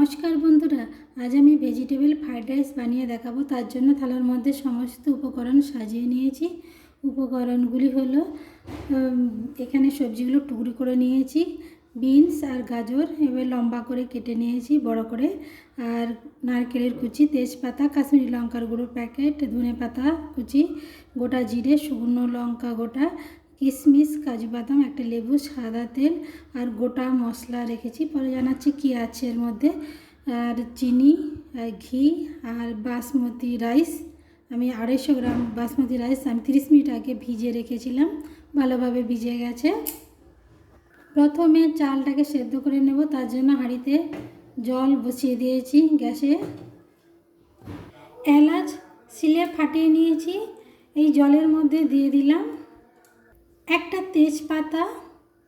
নমস্কার বন্ধুরা, আজ আমি ভেজিটেবল ফ্রাইড রাইস বানিয়ে দেখাবো। তার জন্য থালার মধ্যে সমস্ত উপকরণ সাজিয়ে নিয়েছি। উপকরণগুলি হলো এখানে সবজিগুলো টুকরি করে নিয়েছি। বিনস আর গাজর, এবার লম্বা করে কেটে নিয়েছি, বড় করে। আর নারকেলের কুচি, তেজপাতা, কাশ্মীরি লঙ্কার গুঁড়ো প্যাকেট ধনে পাতা কুচি, গোটা জিরে, শুকনো লঙ্কা গোটা কিশমিশ কাজু বাদাম, একটা লেবু, সাদা তেল আর গোটা মশলা রেখেছি। পরে জানাচ্ছি কী আছে এর মধ্যে। আর চিনি, আর ঘি, আর বাসমতি রাইস। আমি আড়াইশো গ্রাম বাসমতি রাইস আমি তিরিশ মিনিট আগে ভিজে রেখেছিলাম। ভালোভাবে ভিজে গেছে। প্রথমে চালটাকে সেদ্ধ করে নেব। তার জন্য হাঁড়িতে জল বসিয়ে দিয়েছি গ্যাসে। এলাচ সিলে ফাটিয়ে নিয়েছি। এই জলের মধ্যে দিয়ে দিলাম। তেজপাতা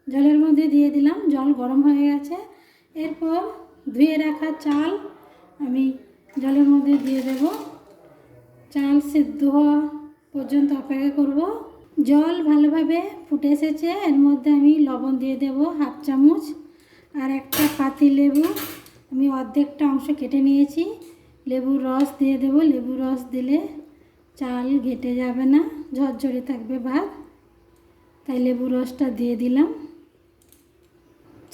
জলের মধ্যে দিয়ে দিলাম, জল গরম হয়ে গেছে। এরপর ধুয়ে রাখা চাল আমি জলের মধ্যে দিয়ে দেব। চাল সিদ্ধ হওয়া পর্যন্ত অপেক্ষা করব। জল ভালোভাবে ফুটে এসেছে, এর মধ্যে আমি লবণ দিয়ে দেব হাফ চামচ আর একটা পাতি লেবু। আমি অর্ধেকটা অংশ কেটে নিয়েছি, লেবুর রস দিয়ে দেব। লেবুর রস দিলে চাল ঘেটে যাবে না, ঝরঝরে থাকবে ভাত। তাই লেবু রসটা দিয়ে দিলাম।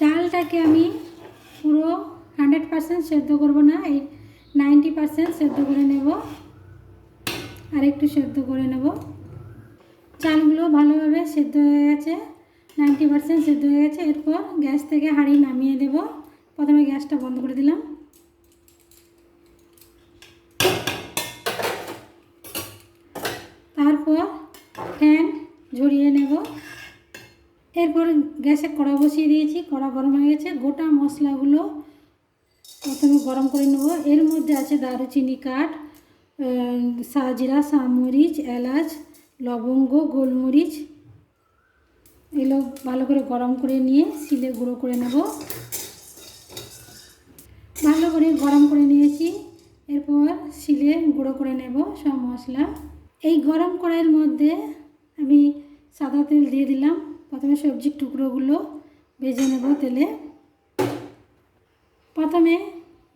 চালটাকে আমি পুরো হান্ড্রেড পারসেন্ট সেদ্ধ করব না, এই নাইনটি পারসেন্ট সেদ্ধ করে নেব। আর একটু সেদ্ধ করে নেব। চালগুলো ভালোভাবে সেদ্ধ হয়ে গেছে নাইনটি পারসেন্ট সেদ্ধ হয়ে গেছে। এরপর গ্যাস থেকে হাঁড়ি নামিয়ে দেব। প্রথমে গ্যাসটা বন্ধ করে দিলাম। তারপর ঝরিয়ে নেব। এরপর গ্যাসে কড়া বসিয়ে দিয়েছি, কড়া গরম হয়ে গেছে। গোটা মশলাগুলো প্রথমে গরম করে নেব। এর মধ্যে আছে দারুচিনি কাঠ সাজিরা সামরিচ, এলাচ, লবঙ্গ, গোলমরিচ। এগুলো ভালো করে গরম করে নিয়ে শিলে গুঁড়ো করে নেব। ভালো করে গরম করে নিয়েছি। এরপর শিলে গুঁড়ো করে নেব সব মশলা। এই গরম কড়াইয়ের মধ্যে আমি সাদা তেল দিয়ে দিলাম। প্রথমে সবজির টুকরোগুলো ভেজে নেব তেলে। প্রথমে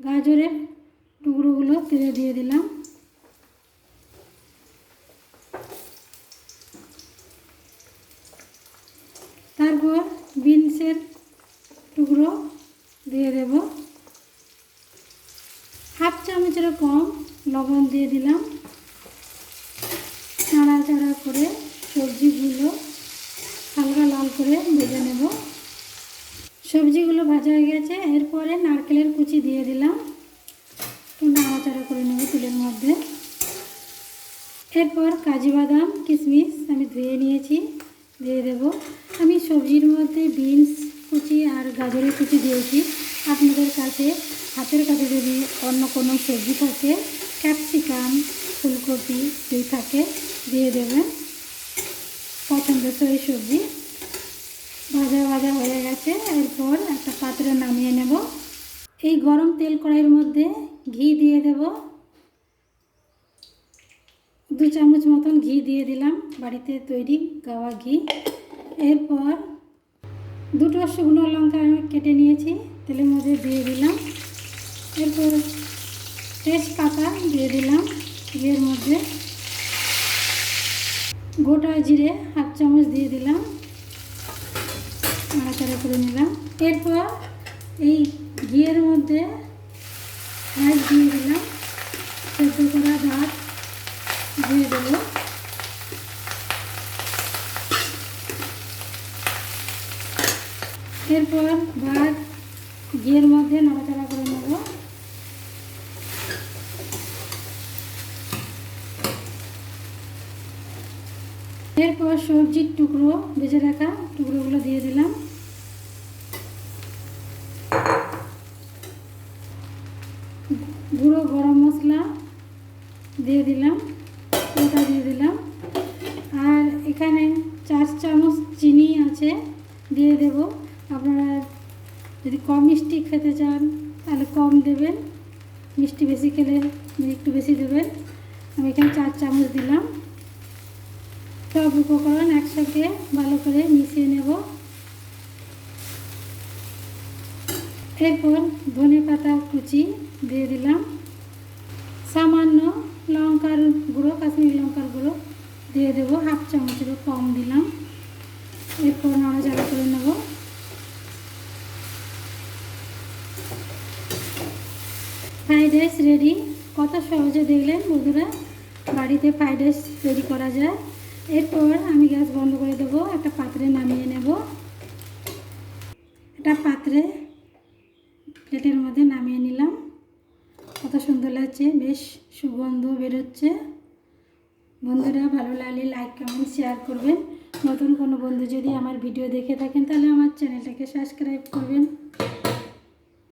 গাজরের টুকরোগুলো তেলে দিয়ে দিলাম। তারপর বিনসের টুকরো দিয়ে দেব। হাফ চামচের কম লবণ দিয়ে দিলাম। নাড়াচাড়া করে করে ভেজে নেব। সবজিগুলো ভাজা হয়ে গেছে। এরপরে নারকেলের কুচি দিয়ে দিলাম। একটু নাড়াচাড়া করে নেব তেলের মধ্যে। এরপর কাজু বাদাম, কিশমিশ আমি ধুয়ে নিয়েছি, দিয়ে দেব। আমি সবজির মধ্যে বিনস কুচি আর গাজরের কুচি দিয়েছি। আপনাদের কাছে হাতের কাছে যদি অন্য কোনো সবজি থাকে, ক্যাপসিকাম, ফুলকপি যদি থাকে, দিয়ে দেবেন। পছন্দসই সবজি। এরপর একটা পাত্রে নামিয়ে নেব। এই গরম তেল কড়াইয়ের মধ্যে ঘি দিয়ে দেব। দু চামচ মতন ঘি দিয়ে দিলাম বাড়িতে তৈরি গাওয়া ঘি। এরপর দুটো শুকনো লঙ্কা আমি কেটে নিয়েছি, তেলের মধ্যে দিয়ে দিলাম। এরপর তেজপাতা দিয়ে দিলাম ঘিয়ের মধ্যে। গোটা জিরে হাফ চামচ দিয়ে দিলাম। নাড়াচাড়া করে নিলাম। এরপর এই ঘিয়ের মধ্যে ভাত দিয়ে দিলাম। সেদ্ধ করা ভাত দিয়ে দেবো। এরপর ভাত ঘিয়ের মধ্যে নাড়াচাড়া করে নেব। এরপর সবজির টুকরো ভেজে রাখা টুকরোগুলো দিয়ে দিলাম। গুঁড়ো গরম মশলা দিয়ে দিলাম ওটা দিয়ে দিলাম। আর এখানে চার চামচ চিনি আছে, দিয়ে দেব। আপনারা যদি কম মিষ্টি খেতে চান, তাহলে কম দেবেন। মিষ্টি বেশি খেলে একটু বেশি দেবেন। আমি এখানে চার চামচ দিলাম। সব উপকরণ একসাথে ভালো করে মিশিয়ে নেব। এরপর ধনে পাতা কুচি দিয়ে দিলাম। সামান্য লঙ্কার গুঁড়ো, কাশ্মীরি লঙ্কার গুঁড়ো দিয়ে দেবো। হাফ চামচেরও কম দিলাম। এরপর নাড়াচাড়া করে নেব। Fried rice ready. কত সহজে দেখলেন বন্ধুরা, বাড়িতে ফ্রাইড রাইস তৈরি করা যায়। এরপর আমি গ্যাস বন্ধ করে দেবো, একটা পাত্রে নামিয়ে নেব। একটা পাত্রে প্লেটের মধ্যে নামিয়ে নিলাম। কত সুন্দর লাগছে, বেশ সুগন্ধ বেরোচ্ছে। বন্ধুরা, ভালো লাগলে লাইক কমেন্ট শেয়ার করবেন। নতুন কোনো বন্ধু যদি আমার ভিডিও দেখে থাকেন, তাহলে আমার চ্যানেলটাকে সাবস্ক্রাইব করবেন।